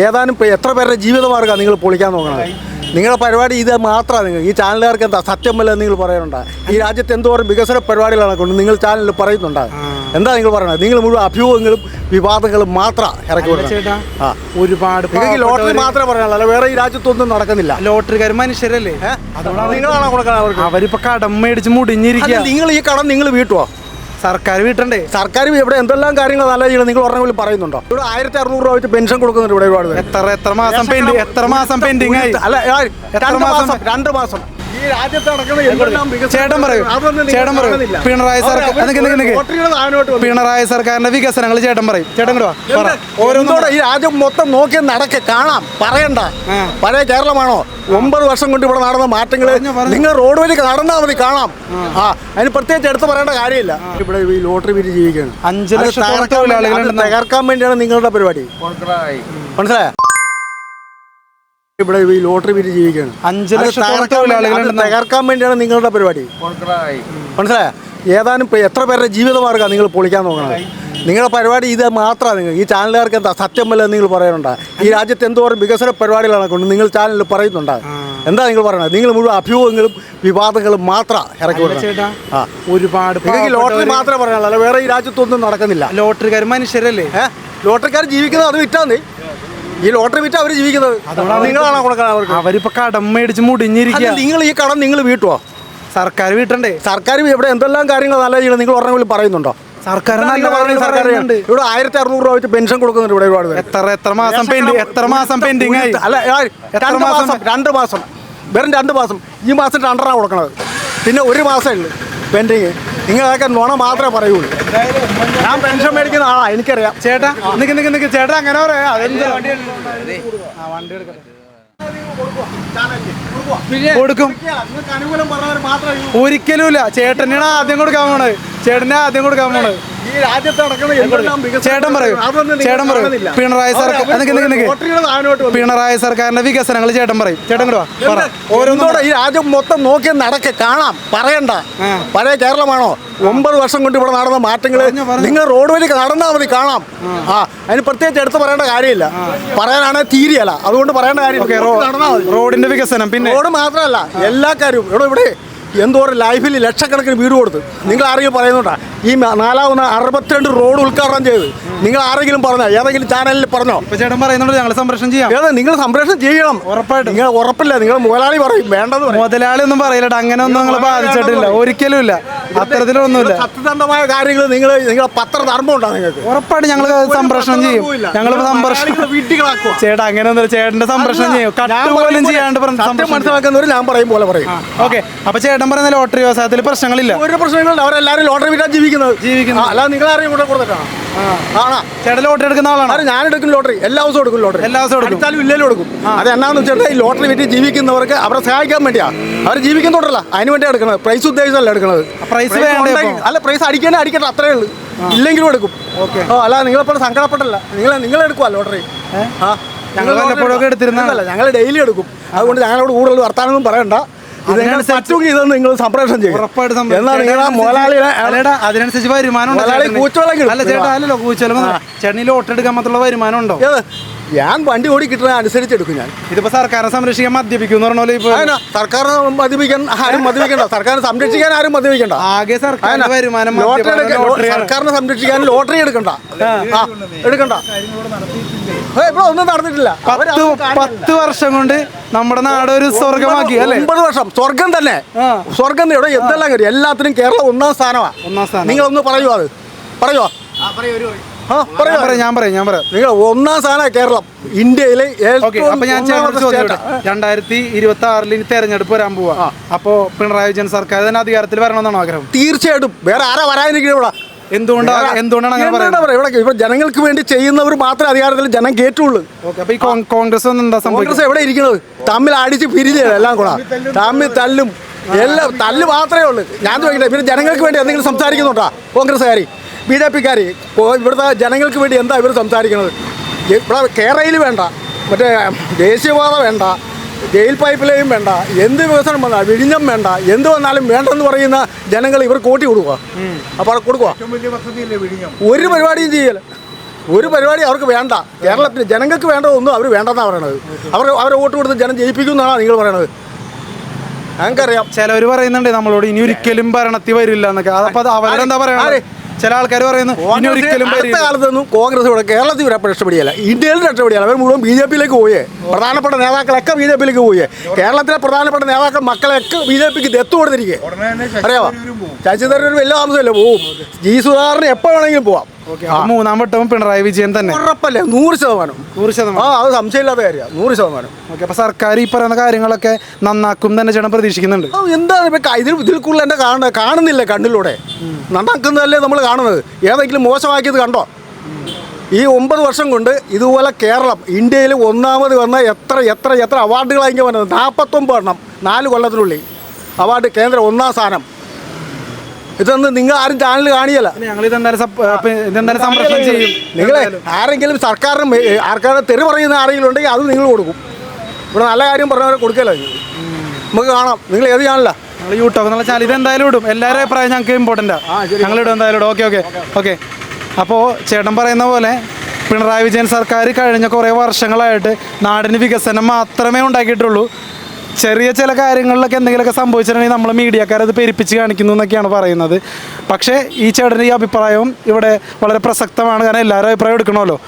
ഏതാനും എത്ര പേരുടെ ജീവിതമാർഗമാണ് നിങ്ങൾ പൊളിക്കാൻ നോക്കണത്? നിങ്ങളുടെ പരിപാടി ഇത് മാത്രമാണ് നിങ്ങൾ. ഈ ചാനലുകാർക്ക് എന്താ സത്യമല്ല നിങ്ങൾ പറയുന്നുണ്ട് ഈ രാജ്യത്ത് എന്തോരം വികസന പരിപാടികളാണ് കൊണ്ട് നിങ്ങൾ ചാനലിൽ പറയുന്നുണ്ട്? എന്താ നിങ്ങൾ പറയുന്നത് നിങ്ങൾ മുഴുവൻ അഭ്യൂഹങ്ങളും വിവാദങ്ങളും മാത്രം ഇറക്കി വിടുന്നത് ആ. ഒരുപാട് നിങ്ങൾക്ക് ലോട്ടറി മാത്രമേ പറയാനുള്ളൂ. അല്ല വേറെ ഈ രാജ്യത്തൊന്നും നടക്കുന്നില്ല. ലോട്ടറിക്കാർ മനുഷ്യരല്ലേ? നിങ്ങളാണോ അവർക്ക്? അവരിപ്പോ കടം മേടിച്ച് മുടിഞ്ഞിരിക്കുക. നിങ്ങൾ ഈ കടം നിങ്ങൾ വീട്ടുവോ? സർക്കാർ വീട്ടണ്ടേ സർക്കാർ ഇവിടെ എന്തെല്ലാം കാര്യങ്ങൾ നല്ല ചെയ്യണം നിങ്ങൾ ഉറങ്ങുമ്പോൾ പറയുന്നുണ്ടോ ഇവിടെ ആയിരത്തി അറുന്നൂറ് രൂപ വെച്ച് പെൻഷൻ കൊടുക്കുന്നുണ്ട് ഇവിടെ ഒരുപാട്. എത്ര എത്ര മാസം പെൻഡിങ് എത്ര മാസം പെൻഡിങ് ആയി അല്ല എത്ര രണ്ട്? മാസം രണ്ട് മാസം ചേട്ടൻ പറയൂ. ചേട്ടൻ പറയൂ. പിണറായി സർക്കാർ പിണറായി സർക്കാരിന്റെ വികസനങ്ങൾ ചേട്ടൻ പറയും. ചേട്ടൻ കൂടെ വാ. പറ. ഓരോന്നോടെ ഈ രാജ്യം മൊത്തം നോക്കി നടക്കെ. കാണാം. പറയണ്ട. പഴയ കേരളമാണോ? ഒമ്പത് വർഷം കൊണ്ട് ഇവിടെ നടന്ന മാറ്റങ്ങൾ. നിങ്ങൾ റോഡ് വഴി നടന്നാൽ മതി. കാണാം. ആ. അതിന് പ്രത്യേകിച്ച് എടുത്തു പറയേണ്ട കാര്യമില്ല. ഇവിടെ ഈ ലോട്ടറി വിറ്റ് ജീവിക്കുകയാണ്. അഞ്ച് ലക്ഷം തകർക്കാൻ വേണ്ടിയാണ് നിങ്ങളുടെ പരിപാടി. മനസ്സിലായോ? ഇവിടെ ഈ ലോട്ടറി വിറ്റ് ജീവിക്കുകയാണ്. അഞ്ച് ലക്ഷം തകർക്കാൻ വേണ്ടിയാണ് നിങ്ങളുടെ പരിപാടി. മനസ്സിലായോ. ഏതാനും എത്ര പേരുടെ ജീവിതമാർഗമാണ് നിങ്ങൾ പൊളിക്കാൻ നോക്കണത്? നിങ്ങളുടെ പരിപാടി ഇത് മാത്രമാണ് നിങ്ങൾ. ഈ ചാനലുകാർക്ക് എന്താ സത്യമല്ല നിങ്ങൾ പറയുന്നുണ്ട് ഈ രാജ്യത്ത് എന്തോരം വികസന പരിപാടികളാണ് കൊണ്ട് നിങ്ങൾ ചാനലിൽ പറയുന്നുണ്ട്? എന്താ നിങ്ങൾ പറയുന്നത് നിങ്ങൾ മുഴുവൻ അഭ്യൂഹങ്ങളും വിവാദങ്ങളും മാത്രം ഇറക്കി ആ. ഒരുപാട് നിങ്ങൾക്ക് ലോട്ടറി മാത്രമേ പറയാനുള്ളൂ. അല്ല വേറെ ഈ രാജ്യത്തൊന്നും നടക്കുന്നില്ല. ലോട്ടറിക്കാർ മനുഷ്യരല്ലേ? ലോട്ടറിക്കാർ ജീവിക്കുന്നത് അത് വിറ്റാ മതി. ഈ ലോട്ടറി വിറ്റ് അവർ ജീവിക്കുന്നത്. നിങ്ങളാണോ കൊടുക്കാൻ അവർക്ക്? അവരിപ്പോ കടം മേടിച്ച് മുടിഞ്ഞിരിക്കുക നിങ്ങൾ ഈ കടം നിങ്ങൾ വീട്ടുവോ? സർക്കാർ വീട്ടണ്ടേ? സർക്കാർ ഇവിടെ എന്തെല്ലാം കാര്യങ്ങൾ നല്ല ചെയ്യണം നിങ്ങൾ പോലെ പറയുന്നുണ്ടോ? സർക്കാർ സർക്കാർ. ഇവിടെ ആയിരത്തി അറുന്നൂറ് രൂപ വെച്ച് പെൻഷൻ കൊടുക്കുന്നുണ്ട് ഇവിടെ ഒരുപാട് എത്ര എത്ര മാസം എത്ര മാസം പെൻഡിങ് ആയി? അല്ല എത്ര മാസം? രണ്ട് മാസം. വെറും രണ്ട് മാസം. ഈ മാസം രണ്ടര കൊടുക്കണത്. പിന്നെ ഒരു മാസം ഉള്ളൂ. പെൻഡിങ് നിങ്ങളൊക്കെ നുണ മാത്രമേ പറയുള്ളൂ ഞാൻ പെൻഷൻ മേടിക്കുന്ന ആളാ എനിക്കറിയാം. ചേട്ടാ നിക്ക് നിക്ക് നിക്ക്. ചേട്ടാ അങ്ങനെ പറയാ. അതെന്ത്? വണ്ടി. കൊടുക്കും. നിങ്ങൾക്ക് ഒരിക്കലും ഇല്ല. ചേട്ടനാണ് ആദ്യം കൊടുക്കാൻ പോണത്. ചേട്ടനെ ആദ്യം കൊടുക്കാൻ പോണത്. ചേട്ടൻ പറയൂ. ചേട്ടൻ പറയൂ. പിണറായി സർക്കാർ. പിണറായി സർക്കാരിന്റെ വികസനങ്ങൾ ചേട്ടൻ പറയും. ചേട്ടൻ ഓരോന്നോടെ ഈ രാജ്യം മൊത്തം നോക്കി നടക്കെ? കാണാം. പറയണ്ട. പഴയ കേരളമാണോ? ഒമ്പത് വർഷം കൊണ്ട് ഇവിടെ നടന്ന മാറ്റങ്ങൾ. നിങ്ങൾ റോഡ് വഴി നടന്നാൽ മതി കാണാം. ആ. അതിന് പ്രത്യേകിച്ച് എടുത്ത് പറയേണ്ട കാര്യമില്ല. പറയാനാണെങ്കിൽ തീരിയല്ല. അതുകൊണ്ട് പറയേണ്ട കാര്യം റോഡിന്റെ വികസനം പിന്നെ? റോഡ് മാത്രമല്ല എല്ലാ കാര്യവും. ഇവിടെ ഇവിടെ എന്തോരം ലൈഫിൽ ലക്ഷക്കണക്കിന് വീട് കൊടുത്ത് നിങ്ങൾ ആരെങ്കിലും പറയുന്നുണ്ടാ? ഈ നാലാവുന്ന അറുപത്തിരണ്ട് റോഡ് ഉദ്ഘാടനം ചെയ്ത്. നിങ്ങൾ ആരെങ്കിലും പറഞ്ഞോ? ഏതെങ്കിലും ചാനലിൽ പറഞ്ഞോ? ചേട്ടൻ പറയുന്നുണ്ട് ഞങ്ങൾ സംരക്ഷണം ചെയ്യാം. ഏതാ? നിങ്ങൾ സംപ്രേഷണം ചെയ്യണം. ഉറപ്പായിട്ട്. നിങ്ങൾ ഉറപ്പില്ല. നിങ്ങൾ മുതലാളി പറയും. വേണ്ടത് മുതലാളി ഒന്നും പറയില്ല അങ്ങനെ ഒന്നും നിങ്ങൾ ബാധിച്ചിട്ടില്ല. ഒരിക്കലും ഇല്ല. അത്തരത്തിലൊന്നുമില്ല സത്യസന്ധമായ കാര്യങ്ങൾ നിങ്ങൾ നിങ്ങളെ പത്രധർമ്മം ഉണ്ടോ നിങ്ങൾക്ക്? ഉറപ്പായിട്ട് ഞങ്ങൾ സംരക്ഷണം ചെയ്യും. ഞങ്ങൾ സംരക്ഷണം വീട്ടികളാക്കുക ചേട്ടാ അങ്ങനെ ഒന്നും ചേട്ടന്റെ സംരക്ഷണം ചെയ്യും. പോലും ചെയ്യാണ്ട് സംരക്ഷണം മനസ്സിലാക്കുന്നവർ ഞാൻ പറയും പോലെ പറയും. ഓക്കെ. അപ്പൊ ചേട്ടൻ പറയുന്ന ലോട്ടറി വ്യവസായത്തിൽ പ്രശ്നങ്ങളില്ല. ഒരു പ്രശ്നങ്ങളുണ്ട്. അവരെല്ലാരും ലോട്ടറി വിറ്റാ ജീവിക്കുന്നത്? ജീവിക്കുന്നത്. അല്ല നിങ്ങൾ ആരെയും കൂടെ കൊടുത്തിട്ടാണ്? ആണോ? ചേട്ടൻ ലോട്ടറി എടുക്കുന്ന ആളാണ്? അത് ഞാൻ എടുക്കും ലോട്ടറി എല്ലാ ദിവസവും എടുക്കും ലോട്ടറി എല്ലാ ദിവസവും എടുക്കും. അടുത്താലും ഇല്ലേലും എടുക്കും. അത് എന്നാന്ന് വെച്ചിട്ട് ഈ ലോട്ടറി വിറ്റ് ജീവിക്കുന്നവർക്ക് അവരെ സഹായിക്കാൻ വേണ്ടിയാ. അവർ ജീവിക്കുന്നുണ്ടല്ല അതിന് വേണ്ടി എടുക്കുന്നത്. പ്രൈസ് ഉദ്ദേശിച്ചല്ല എടുക്കുന്നത്. പ്രൈസ്? അല്ല പ്രൈസ് അടിക്കാനേ അടിക്കട്ടെ. അത്രേ ഉള്ളൂ. ഇല്ലെങ്കിലും എടുക്കും. ഓക്കെ. അല്ല നിങ്ങളെപ്പോൾ സങ്കടപ്പെട്ടല്ല നിങ്ങൾ നിങ്ങൾ എടുക്കുക ലോട്ടറി ആ. ഞങ്ങൾ വല്ലപ്പോഴൊക്കെ എടുത്തിരുന്നതാണ്. ഞങ്ങൾ ഡെയിലി എടുക്കും. അതുകൊണ്ട് ഞങ്ങളോട് കൂടുതൽ വർത്താനൊന്നും പറയണ്ട. പറ്റുമെങ്കിൽ നിങ്ങൾ സംപ്രേഷണം ചെയ്യും. ഉറപ്പായിട്ട്. എന്നാൽ അതിനനുസരിച്ച് വരുമാനം ഉണ്ടോ മുതലാളി ചേട്ടന്? കൂച്ചോളം അല്ല ചേട്ടാ അല്ലല്ലോ കൂച്ചോളം മാത്രമുള്ള വരുമാനം ഉണ്ടോ? ഞാൻ വണ്ടി ഓടി കിട്ടുന്ന അനുസരിച്ച് എടുക്കും ഞാൻ. ഇതിപ്പോ സർക്കാരിനെ സംരക്ഷിക്കാൻ മദ്യപിക്കും സർക്കാരിനെ മദ്യപിക്കാൻ ആരും മദ്യപിക്കണ്ട. സർക്കാരിനെ സംരക്ഷിക്കാൻ ആരും മദ്യപിക്കണ്ട. ആകെ സർക്കാർ. വരുമാനം സർക്കാരിനെ സംരക്ഷിക്കാൻ ലോട്ടറി എടുക്കണ്ട. എടുക്കണ്ട. ഇവിടെ ഒന്നും നടന്നിട്ടില്ല. പത്ത്. പത്ത് വർഷം കൊണ്ട് നമ്മുടെ നാട് ഒരു സ്വർഗമാക്കി അല്ലേ? ഒമ്പത് വർഷം. സ്വർഗം തന്നെ. സ്വർഗം ഇവിടെ എന്തെല്ലാം കാര്യം? എല്ലാത്തിനും കേരളം ഒന്നാം സ്ഥാനമാ. ഒന്നാം സ്ഥാനം. നിങ്ങളൊന്ന് പറയുമോ അത്. പറയുമോ ആ ഞാൻ പറയോ പറയാം ഞാൻ പറയാം ഞാൻ പറയാം. നിങ്ങൾ ഒന്നാം സ്ഥാനമാണ് കേരളം. ഇന്ത്യയിലെ അപ്പൊ ഞാൻ. രണ്ടായിരത്തി ഇരുപത്തി ആറിൽ ഇനി തെരഞ്ഞെടുപ്പ് വരാൻ പോവാ. അപ്പോ പിണറായി വിജയൻ സർക്കാർ തന്നെ അധികാരത്തിൽ വരണമെന്നാണ് ആഗ്രഹം? തീർച്ചയായിട്ടും. വേറെ ആരാ വരാനിരിക്കുന്നത് ഇവിടെ? എന്തുകൊണ്ടാണ് എന്തുകൊണ്ടാണ് അങ്ങനെ പറയുന്നത്? പറയാ ഇവിടെ ഇവിടെ ജനങ്ങൾക്ക് വേണ്ടി ചെയ്യുന്നവർ മാത്രമേ അധികാരത്തിൽ ജനം കേട്ടുള്ളൂ ഓക്കെ അപ്പൊ ഈ കോൺ- കോൺഗ്രസ് ഒന്നും എന്താ സംഭവിക്കുന്നത്? കോൺഗ്രസ് എവിടെ ഇരിക്കുന്നത്? തമ്മിൽ അടിച്ച് പിരിഞ്ഞത് എല്ലാം കൂടെ തമ്മിൽ തല്ലും. എല്ലാം തല്ല് മാത്രമേ ഉള്ളൂ. ഞാൻ ചോദിക്കട്ടെ ഇവർ ജനങ്ങൾക്ക് വേണ്ടി എന്തെങ്കിലും സംസാരിക്കുന്നുണ്ടോ കോൺഗ്രസ്സുകാർ ബി ജെ പിക്കാർ ഇവിടുത്തെ ജനങ്ങൾക്ക് വേണ്ടി എന്താ ഇവർ സംസാരിക്കുന്നത്? ഇവിടെ കേരളയിൽ വേണ്ട. മറ്റേ ദേശീയപാത വേണ്ട. ജയിൽ പൈപ്പ് ലൈൻ വേണ്ട എന്ത് വികസനം വേണ്ട വിഴിഞ്ഞം വേണ്ട എന്ത് വന്നാലും വേണ്ടെന്ന് പറയുന്ന ജനങ്ങൾ ഇവർ കൂട്ടി കൊടുക്കുക. അപ്പോൾ കൊടുക്കുക. ഒരു പരിപാടിയും ചെയ്യല. ഒരു പരിപാടി അവർക്ക് വേണ്ട. കേരളത്തിൽ ജനങ്ങൾക്ക് വേണ്ടതൊന്നും അവർ വേണ്ടെന്നാണ് പറയണത്. അവർ അവരെ വോട്ട് കൊടുത്ത് ജനം ജയിപ്പിക്കും എന്നാണ് നിങ്ങൾ പറയണത്. ഞങ്ങൾക്കറിയാം. ചിലവർ പറയുന്നുണ്ട് നമ്മളോട് ഇനി ഒരിക്കലും ഭരണത്തിൽ വരില്ല എന്നൊക്കെ. അപ്പൊ അവരെന്താ ആര്? ചില ആൾക്കാർ പറയുന്നു ഒരിക്കലും അടുത്ത കാലത്തൊന്നും കോൺഗ്രസ് ഇവിടെ കേരളത്തിൽ വരെ രക്ഷപ്പെടിയല്ല. ഇന്ത്യയിൽ രക്ഷപ്പെടിയല്ല. അവർ മുഴുവൻ ബി ജെ പിയിലേക്ക് പോയേ. പ്രധാനപ്പെട്ട നേതാക്കളൊക്കെ ബി ജെ പിയിലേക്ക് പോയേ. കേരളത്തിലെ പ്രധാനപ്പെട്ട നേതാക്കൾ മക്കളെയൊക്കെ ബി ജെ പിക്ക് ദത്തു കൊടുത്തിരിക്കുക അറിയാമോ ശശി തരൂർ വലിയ താമസമല്ലേ പോവും. ജി സുധാകരന് എപ്പോൾ വേണമെങ്കിലും പോവാം. മൂന്നാം വട്ടവും പിണറായി വിജയൻ തന്നെ. ഉറപ്പല്ലേ? നൂറ് ശതമാനം. നൂറ് ആ ശതമാനം അത് സംശയമില്ലാത്ത കാര്യമാണ്. നൂറ് ശതമാനം. ഓക്കെ അപ്പൊ സർക്കാർ ഈ പറയുന്ന കാര്യങ്ങളൊക്കെ നന്നാക്കും തന്നെ ചേട്ടൻ പ്രതീക്ഷിക്കുന്നുണ്ട്. ആ, എന്താണ് ഇപ്പൊ ഇതിൽ ഇതിൽ കൂടുതൽ എന്നെ കാണ കാണുന്നില്ല കണ്ണിലൂടെ? നന്നാക്കുന്നതല്ലേ നമ്മൾ കാണുന്നത്? ഏതെങ്കിലും മോശമാക്കിയത് കണ്ടോ? ഈ ഒമ്പത് വർഷം കൊണ്ട് ഇതുപോലെ കേരളം ഇന്ത്യയിൽ ഒന്നാമത് വന്ന എത്ര എത്ര എത്ര അവാർഡുകളായിരിക്കും വന്നത്? നാൽപ്പത്തൊമ്പത് എണ്ണം നാല് കൊല്ലത്തിനുള്ളിൽ. അവാർഡ് കേന്ദ്ര ഒന്നാം സ്ഥാനം. ഇതൊന്നും നിങ്ങൾ ആരും ചാനൽ കാണിയല്ല. ഇതെന്തായാലും സംരക്ഷണം ചെയ്യും നിങ്ങൾ ആരെങ്കിലും സർക്കാരിന് ആർക്കാരുടെ തെറി പറയുന്ന ആരെങ്കിലും ഉണ്ടെങ്കിൽ അത് നിങ്ങൾ കൊടുക്കും. ഇവിടെ നല്ല കാര്യം പറഞ്ഞവരെ കൊടുക്കല നമുക്ക് കാണാം. നിങ്ങൾ ഏത് ചാനല ഞങ്ങൾ യൂട്യൂബ് എന്നുള്ള ചാനൽ ഇത് എന്തായാലും ഇടും. എല്ലാവരും അഭിപ്രായം ഞങ്ങൾക്ക് ഇമ്പോർട്ടന്റ് ഞങ്ങൾ ഇടും എന്തായാലും ഇടും. ഓക്കെ ഓക്കെ ഓക്കെ അപ്പോൾ ചേട്ടൻ പറയുന്ന പോലെ പിണറായി വിജയൻ സർക്കാർ കഴിഞ്ഞ കുറേ വർഷങ്ങളായിട്ട് നാടിന് വികസനം മാത്രമേ ഉണ്ടാക്കിയിട്ടുള്ളൂ. ചെറിയ ചില കാര്യങ്ങളിലൊക്കെ എന്തെങ്കിലുമൊക്കെ സംഭവിച്ചിട്ടുണ്ടെങ്കിൽ നമ്മൾ മീഡിയക്കാരത് പെരുപ്പിച്ച് കാണിക്കുന്നു എന്നൊക്കെയാണ് പറയുന്നത്. പക്ഷേ ഈ ചേട്ടന്റെ ഈ അഭിപ്രായവും ഇവിടെ വളരെ പ്രസക്തമാണ്. കാരണം എല്ലാവരും അഭിപ്രായം എടുക്കണമല്ലോ.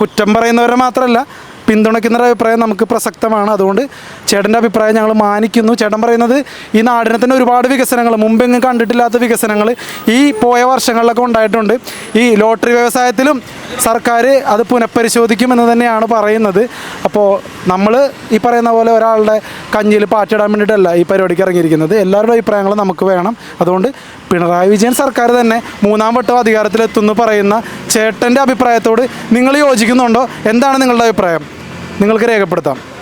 കുറ്റം പറയുന്നവരെ മാത്രമല്ല പിന്തുണയ്ക്കുന്നൊരു അഭിപ്രായം നമുക്ക് പ്രസക്തമാണ്. അതുകൊണ്ട് ചേട്ടന്റെ അഭിപ്രായം ഞങ്ങൾ മാനിക്കുന്നു. ചേട്ടൻ പറയുന്നത് ഈ നാടിനെ തന്നെ ഒരുപാട് വികസനങ്ങൾ മുമ്പെങ്ങും കണ്ടിട്ടില്ലാത്ത വികസനങ്ങൾ ഈ പോയ വർഷങ്ങളിലൊക്കെ ഉണ്ടായിട്ടുണ്ട്. ഈ ലോട്ടറി വ്യവസായത്തിലും സർക്കാർ അത് പുനഃപരിശോധിക്കുമെന്ന് തന്നെയാണ് പറയുന്നത്. അപ്പോൾ നമ്മൾ ഈ പറയുന്ന പോലെ ഒരാളുടെ കഞ്ഞിയിൽ പാറ്റിടാൻ വേണ്ടിയിട്ടല്ല ഈ പരിപാടിക്ക് ഇറങ്ങിയിരിക്കുന്നത്. എല്ലാവരുടെ അഭിപ്രായങ്ങളും നമുക്ക് വേണം. അതുകൊണ്ട് പിണറായി വിജയൻ സർക്കാർ തന്നെ മൂന്നാം വട്ടം അധികാരത്തിലെത്തുന്നു പറയുന്ന ചേട്ടന്റെ അഭിപ്രായത്തോട് നിങ്ങൾ യോജിക്കുന്നുണ്ടോ? എന്താണ് നിങ്ങളുടെ അഭിപ്രായം? നിങ്ങൾക്ക് രേഖപ്പെടുത്താം.